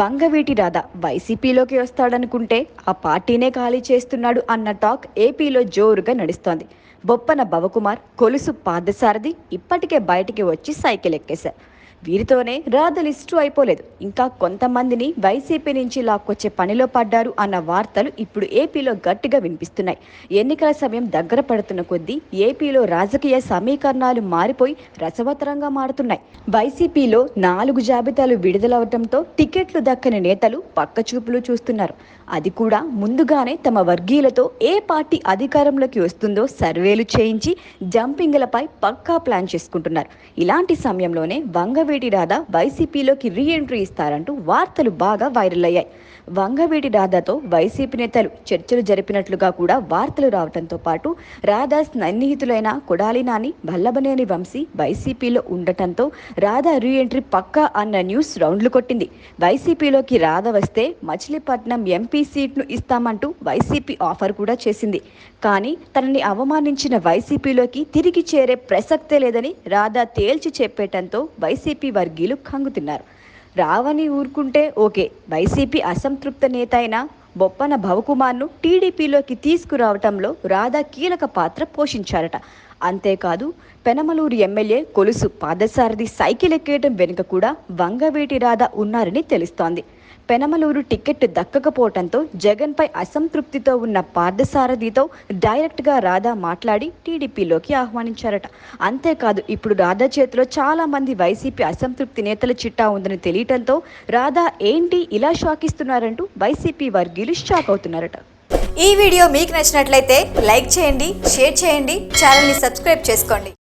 వంగవీటి రాధ వైసీపీలోకి వస్తాడనుకుంటే ఆ పార్టీనే ఖాళీ చేస్తున్నాడు అన్న టాక్ ఏపీలో జోరుగా నడుస్తోంది. బొప్పన భవకుమార్ కొలుసు పాదసారథి ఇప్పటికే బయటికి వచ్చి సైకిల్ ఎక్కేశారు. వీరితోనే రాధలిస్టు అయిపోలేదు. ఇంకా కొంతమందిని వైసీపీ నుంచి లాక్కొచ్చే పనిలో పడ్డారు అన్న వార్తలు ఇప్పుడు ఏపీలో గట్టిగా వినిపిస్తున్నాయి. ఎన్నికల సమయం దగ్గర పడుతున్న కొద్దీ ఏపీలో రాజకీయ సమీకరణాలు మారిపోయి రసవత్తరంగా మారుతున్నాయి. వైసీపీలో నాలుగు జాబితాలు విడుదలవడంతో టికెట్లు దక్కని నేతలు పక్కచూపులు చూస్తున్నారు. అది కూడా ముందుగానే తమ వర్గీయులతో ఏ పార్టీ అధికారంలోకి వస్తుందో సర్వేలు చేయించి జంపింగ్లపై పక్కా ప్లాన్ చేసుకుంటున్నారు. ఇలాంటి సమయంలోనే వంగ వంగవీటి రాధ వైసీపీలోకి రీ ఎంట్రీ ఇస్తారంటూ వార్తలు బాగా వైరల్ అయ్యాయి. వంగవీటి రాధాతో వైసీపీ నేతలు చర్చలు జరిపినట్లుగా కూడా వార్తలు రావడంతో పాటు రాధా సన్నిహితులైన కొడాలి నాని వల్లభనేని వంశీ వైసీపీలో ఉండటంతో రాధా రీ ఎంట్రీ పక్కా అన్న న్యూస్ రౌండ్లు కొట్టింది. వైసీపీలోకి రాధ వస్తే మచిలీపట్నం ఎంపీ సీట్ను ఇస్తామంటూ వైసీపీ ఆఫర్ కూడా చేసింది. కానీ తనని అవమానించిన వైసీపీలోకి తిరిగి చేరే ప్రసక్తే లేదని రాధా తేల్చి చెప్పేటంతో వైసీపీ వర్గీయులు కంగుతున్నారు రావని ఊరుకుంటే ఓకే వైసీపీ అసంతృప్త నేత అయిన బొప్పన భవకుమార్ను టీడీపీలోకి తీసుకురావటంలో రాధా కీలక పాత్ర పోషించారట. అంతేకాదు పెనమలూరు ఎమ్మెల్యే కొలుసు పాదసారథి సైకిల్ ఎక్కేయడం వెనుక కూడా వంగవేటి రాధ ఉన్నారని తెలుస్తోంది. పెనమలూరు టికెట్ దక్కకపోవడంతో జగన్పై అసంతృప్తితో ఉన్న పార్థసారథితో డైరెక్ట్గా రాధా మాట్లాడి టీడీపీలోకి ఆహ్వానించారట. అంతేకాదు ఇప్పుడు రాధా చేతిలో చాలామంది వైసీపీ అసంతృప్తి నేతల చిట్టా ఉందని తెలియటంతో రాధా ఏంటి ఇలా షాక్ ఇస్తున్నారంటూ వైసీపీ వర్గీయులు షాక్ అవుతున్నారట. ఈ వీడియో మీకు నచ్చినట్లయితే లైక్ చేయండి షేర్ చేయండి ఛానల్ని సబ్స్క్రైబ్ చేసుకోండి.